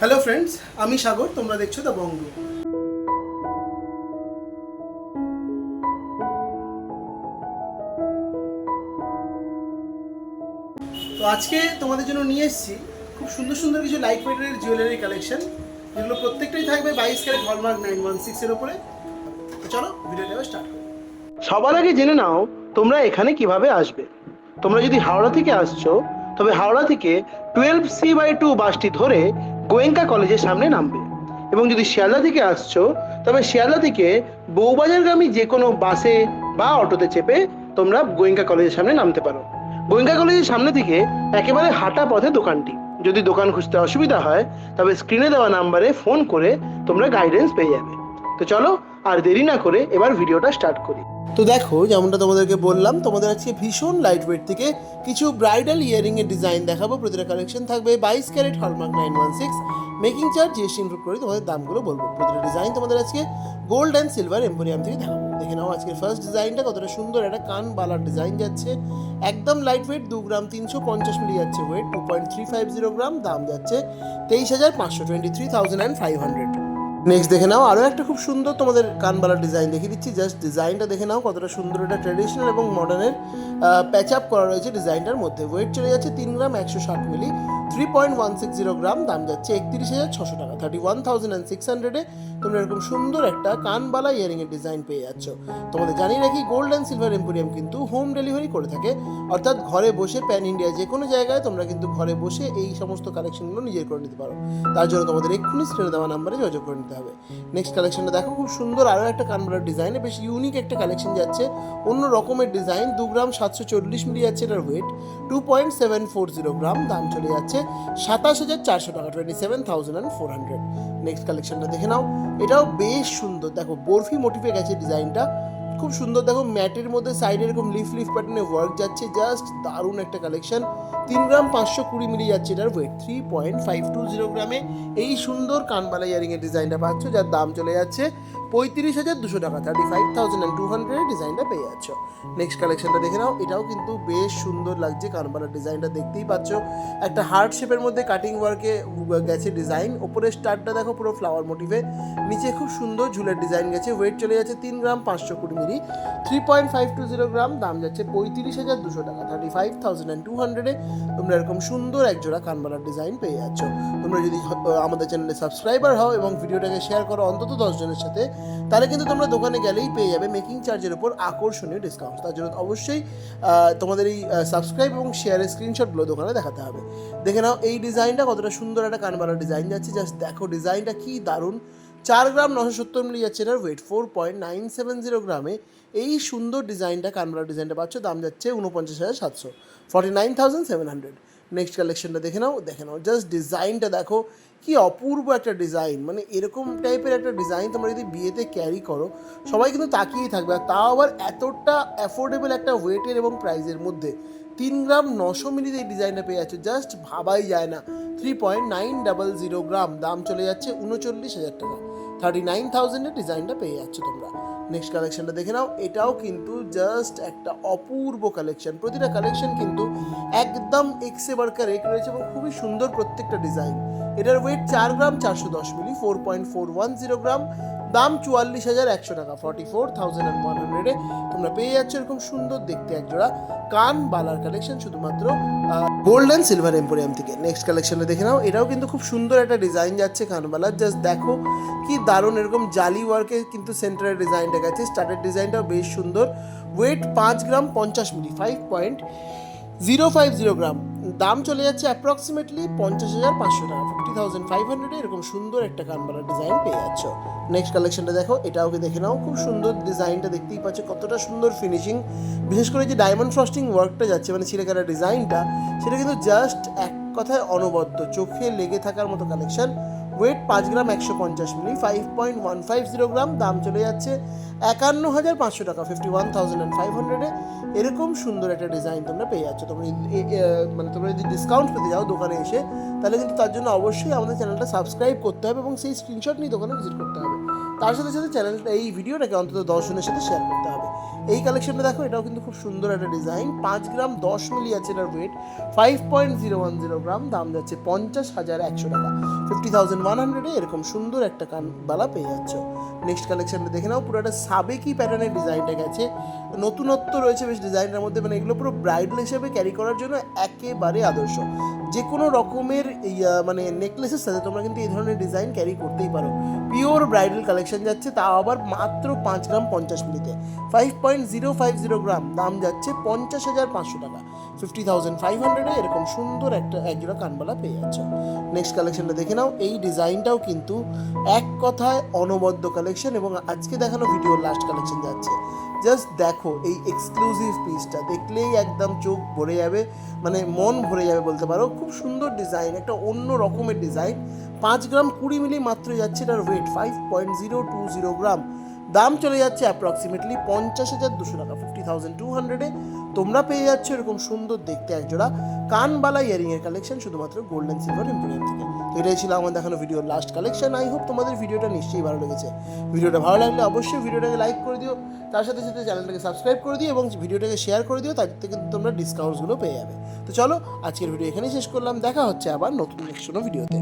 Hello friends আমি সাগর, তোমরা দেখছ দ্য বঙ্গ তো আজকে তোমাদের জন্য নিয়ে এসেছি খুব সুন্দর সুন্দর কিছু লাইট ওয়েটের জুয়েলারি কালেকশন যেগুলো প্রত্যেকটাই থাকবে বাইশ ক্যারেট হলমার্ক নাইন ওয়ান সিক্সের ওপরে চলো ভিডিওটা স্টার্ট করি। সবার আগে জেনে নাও, তোমরা এখানে কীভাবে আসবে। তোমরা যদি হাওড়া থেকে আসছো, তবে হাওড়া থেকে টুয়েলভ সি বাই টু বাসটি ধরে গোয়েঙ্কা কলেজের সামনে নামবে। এবং যদি শিয়ালদা থেকে আসছো, তবে শিয়ালদা থেকে বউবাজারগামী যে কোনো বাসে বা অটোতে চেপে তোমরা গোয়েঙ্কা কলেজের সামনে নামতে পারো। গোয়েঙ্কা কলেজের সামনে থেকে একেবারে হাঁটা পথে দোকানটি। যদি দোকান খুঁজতে অসুবিধা হয়, তবে স্ক্রিনে দেওয়া নাম্বারে ফোন করে তোমরা গাইডেন্স পেয়ে যাবে। তো চলো আর দেরি না করে এবার ভিডিওটা স্টার্ট করি। তো দেখো, যেমনটা তোমাদেরকে বললাম, তোমাদের আজকে ভীষণ লাইট ওয়েট থেকে কিছু ব্রাইডাল ইয়ারিং এর ডিজাইন দেখাবো। প্রতিটা কালেকশন থাকবে বাইশ carat hallmark nine one six making charge GST include করে, তোমাদের দামগুলো বলব। প্রতিটা ডিজাইন তোমাদের আজকে গোল্ড অ্যান্ড সিলভার এম্পোরিয়াম থেকে দেখাবো। দেখে নাও আজকের ফার্স্ট ডিজাইনটা কতটা সুন্দর, একটা কান বালার ডিজাইন যাচ্ছে। একদম লাইট ওয়েট দু গ্রাম তিনশো পঞ্চাশ মিলি যাচ্ছে weight two point three five zero gram, দাম যাচ্ছে তেইশ হাজার পাঁচশো twenty three thousand and five hundred next দেখে নাও আরও একটা খুব সুন্দর তোমাদের কানবালার ডিজাইন দেখিয়ে দিচ্ছি। জাস্ট ডিজাইনটা দেখে নাও, কতটা সুন্দর এটা ট্র্যাডিশনাল এবং মডার্নের প্যাচ আপ করা রয়েছে ডিজাইনটার মধ্যে। ওয়েট চলে যাচ্ছে তিন গ্রাম একশো ষাট মিলি three point one six zero gram, দাম যাচ্ছে একত্রিশ হাজার ছশো টাকা। Thirty one thousand and six হান্ড্রেডে তোমরা এরকম সুন্দর একটা কানবালা ইয়ারিংয়ের ডিজাইন পেয়ে যাচ্ছ। তোমাদের জানিয়ে রাখি গোল্ড অ্যান্ড সিলভার এম্পোরিয়াম কিন্তু হোম ডেলিভারি করে থাকে। অর্থাৎ ঘরে বসে প্যান ইন্ডিয়া যে কোনো জায়গায় তোমরা কিন্তু ঘরে বসে এই সমস্ত কালেকশনগুলো নিজের করে নিতে পারো। তার জন্য তোমাদের এক্ষুনি স্ক্রিনে দেওয়া নাম্বারে যোগাযোগ করে নিতে হবে। নেক্সট কালেকশনটা দেখো, খুব সুন্দর আরও একটা কানবালার ডিজাইনে বেশ ইউনিক একটা কালেকশন যাচ্ছে। অন্য রকমের ডিজাইন দু গ্রাম সাতশো চল্লিশ মিলি যাচ্ছে এটার weight two point seven four zero gram, দাম চলে যাচ্ছে সাতাশ হাজার চারশো টাকা twenty seven thousand and four hundred next কালেকশনটা দেখে নাও, এটাও বেশ সুন্দর। দেখো, বরফি মোটিভে গেছে ডিজাইনটা খুব সুন্দর। দেখো ম্যাটের মধ্যে সাইডে এরকম লিফ লিফ প্যাটার্নে ওয়ার্ক যাচ্ছে। জাস্ট দারুণ একটা কালেকশন তিন গ্রাম পাঁচশো কুড়ি মিলি যাচ্ছে এটার weight three point five two zero গ্রামে। এই সুন্দর কানবালা ইয়ারিংয়ের ডিজাইনটা পাচ্ছ, যার দাম চলে যাচ্ছে পঁয়ত্রিশ হাজার দুশো টাকা thirty five thousand and two হান্ড্রেডের ডিজাইনটা পেয়ে যাচ্ছ। নেক্সট কালেকশনটা দেখে নাও, এটাও কিন্তু বেশ সুন্দর লাগছে কানবালার ডিজাইনটা দেখতেই পাচ্ছ। একটা হার্ট শেপের মধ্যে কাটিং ওয়ার্কে গেছে ডিজাইন ওপরের স্টারটা দেখো পুরো ফ্লাওয়ার মোটিভে নিচে খুব সুন্দর ঝুলের ডিজাইন গেছে ওয়েট চলে যাচ্ছে তিন গ্রাম পাঁচশো কুড়ি মিলি। Three point five two zero gram, দাম যাচ্ছে পঁয়ত্রিশ হাজার দুশো টাকা thirty five thousand and two হান্ড্রেডে তোমরা এরকম সুন্দর এক জোড়া কানবালার ডিজাইন পেয়ে যাচ্ছ। তোমরা যদি আমাদের চ্যানেলে সাবস্ক্রাইবার হও এবং ভিডিওটাকে শেয়ার করো অন্তত দশজনের সাথে তাহলে কিন্তু তোমরা দোকানে গেলেই পেয়ে যাবে মেকিং চার্জের উপর আকর্ষণীয় ডিসকাউন্ট তার জন্য অবশ্যই তোমাদের এই সাবস্ক্রাইব এবং শেয়ারের স্ক্রিনশটগুলো দোকানে দেখাতে হবে। দেখে নাও, এই ডিজাইনটা কতটা সুন্দর একটা কানবালার ডিজাইন যাচ্ছে। জাস্ট দেখো ডিজাইনটা কি দারুণ। চার গ্রাম নশো সত্তর মিলি যাচ্ছে এটার weight four point nine seven zero গ্রামে। এই সুন্দর ডিজাইনটা কানবালার ডিজাইনটা পাচ্ছ, দাম যাচ্ছে উনপঞ্চাশ হাজার সাতশো। Forty nine thousand seven hundred next কালেকশনটা দেখে নাও দেখে নাও। জাস্ট ডিজাইনটা দেখো, কি অপূর্ব একটা ডিজাইন মানে এরকম টাইপের একটা ডিজাইন তোমরা যদি বিয়েতে ক্যারি করো, সবাই কিন্তু তাকিয়েই থাকবে। আর তাও আবার এতটা অ্যাফোর্ডেবল একটা ওয়েটের এবং প্রাইসের মধ্যে। তিন গ্রাম নশো মিলিতে এই ডিজাইনটা পেয়ে যাচ্ছে। জাস্ট ভাবাই যায় না। Three point nine double zero gram দাম চলে যাচ্ছে উনচল্লিশ হাজার টাকা। থার্টি নাইন থাউজেন্ডের ডিজাইনটা পেয়ে যাচ্ছে তোমরা। নেক্সট কালেকশনটা দেখে নাও। এটাও কিন্তু জাস্ট একটা অপূর্ব কালেকশন প্রতিটা কালেকশন কিন্তু একদম এক্সে বার্কার এক রয়েছে এবং খুবই সুন্দর প্রত্যেকটা ডিজাইন এটার ওয়েট চার গ্রাম চারশো দশ milli four point four one zero gram. দাম চুয়াল্লিশ হাজার একশো টাকা forty four thousand and one হান্ড্রেডে তোমরা পেয়ে যাচ্ছ এরকম সুন্দর দেখতে একজোড়া কান বালার কালেকশন শুধুমাত্র গোল্ড অ্যান্ড সিলভার এম্পোরিয়াম থেকে। নেক্সট কালেকশনে দেখে নাও। এটাও কিন্তু খুব সুন্দর একটা ডিজাইন যাচ্ছে কানবালার জাস্ট দেখো কি দারুণ এরকম জালি ওয়ার্কে কিন্তু সেন্টারের ডিজাইনটা গেছে। স্টার্টের ডিজাইনটাও বেশ সুন্দর। ওয়েট পাঁচ গ্রাম পঞ্চাশ milli. Five point zero five zero gram দাম চলে যাচ্ছে অ্যাপ্রক্সিমেটলি পঞ্চাশ হাজার পাঁচশো টাকা ফিফটি থাউজেন্ড ফাইভ হান্ড্রেডে এরকম সুন্দর একটা কানবালার ডিজাইন পেয়ে যাচ্ছ। নেক্সট কালেকশনটা দেখো, এটাও কি দেখে নাও, খুব সুন্দর ডিজাইনটা দেখতেই পাচ্ছ, কতটা সুন্দর ফিনিশিং বিশেষ করে যে ডায়মন্ড ফ্রস্টিং ওয়ার্কটা যাচ্ছে মানে ছিলেকারা ডিজাইনটা সেটা কিন্তু জাস্ট এক কথায় অনবদ্য, চোখে লেগে থাকার মতো কালেকশন ওয়েট পাঁচ গ্রাম একশো পঞ্চাশ milli five point one five zero gram, দাম চলে যাচ্ছে একান্ন হাজার পাঁচশো টাকা fifty one thousand and five হান্ড্রেডে এরকম সুন্দর একটা ডিজাইন তোমরা পেয়ে যাচ্ছ। তোমরা মানে তোমরা যদি ডিসকাউন্ট পেতে যাও দোকানে এসে, তাহলে কিন্তু তার জন্য অবশ্যই আমাদের চ্যানেলটা সাবস্ক্রাইব করতে হবে এবং সেই স্ক্রিনশট নিয়ে দোকানে ভিজিট করতে হবে। তার সাথে সাথে চ্যানেলটা এই ভিডিওটাকে অন্তত দশ জনের সাথে শেয়ার করতে হবে। এই কালেকশনটা দেখো, এটাও কিন্তু খুব সুন্দর একটা ডিজাইন পাঁচ গ্রাম দশ মিলি আছে এটার weight five point zero one zero gram, দাম যাচ্ছে পঞ্চাশ হাজার একশো টাকা। ফিফটি থাউজেন্ড ওয়ান হান্ড্রেডে এরকম সুন্দর একটা কানবালা পেয়ে যাচ্ছ। নেক্সট কালেকশনটা দেখে নাও পুরো একটা সাবেকি প্যাটার্নের ডিজাইনটা গেছে। নতুনত্ব রয়েছে বেশ ডিজাইনটার মধ্যে মানে এগুলো পুরো ব্রাইডাল হিসেবে ক্যারি করার জন্য একেবারে আদর্শ। যে কোনো রকমের মানে নেকলেসের সাথে তোমরা কিন্তু এই ধরনের ডিজাইন ক্যারি করতেই পারো। পিওর ব্রাইডাল কালেকশন যাচ্ছে, তা আবার মাত্র পাঁচ গ্রাম পঞ্চাশ মিলিতে five point zero five zero gram দাম যাচ্ছে পঞ্চাশ হাজার পাঁচশো টাকা। ফিফটি থাউজেন্ড ফাইভ হান্ড্রেডে এরকম সুন্দর একটা একজোড়া কানবালা পেয়ে যাচ্ছে। নেক্সট কালেকশনটা দেখে নাও, এই ডিজাইনটাও কিন্তু এক কথায় অনবদ্য কালেকশন এবং আজকে দেখানো ভিডিওর লাস্ট কালেকশন যাচ্ছে। জাস্ট দেখো, এই এক্সক্লুসিভ পিসটা দেখলেই একদম চোখ ভরে যাবে মানে মন ভরে যাবে বলতে পারো। খুব সুন্দর ডিজাইন একটা অন্য রকমের ডিজাইন পাঁচ গ্রাম কুড়ি মিলি মাত্র যাচ্ছে, এটার weight five point zero two zero gram দাম চলে যাচ্ছে অ্যাপ্রক্সিমেটলি পঞ্চাশ হাজার দুশো টাকা ফিফটি থাউজেন্ড টু হান্ড্রেডে তোমরা পেয়ে যাচ্ছ এরকম সুন্দর দেখতে একজোড়া কানবালা ইয়ারিংয়ের কালেকশন শুধুমাত্র গোল্ডেন সিলভার এম্পোরিয়াম থেকে। তো এটাই ছিল আমার দেখানো ভিডিওর লাস্ট কালেকশন আই হোপ তোমাদের ভিডিওটা নিশ্চয়ই ভালো লেগেছে। ভিডিওটা ভালো লাগলে অবশ্যই ভিডিওটাকে লাইক করে দিও। তার সাথে সাথে চ্যানেলটাকে সাবস্ক্রাইব করে দিও এবং ভিডিওটাকে শেয়ার করে দিও, তার থেকে তোমরা ডিসকাউন্টসগুলো পেয়ে যাবে। তো চলো, আজকের ভিডিও এখানেই শেষ করলাম। দেখা হচ্ছে আবার নতুন নেক্সট কোনো ভিডিওতে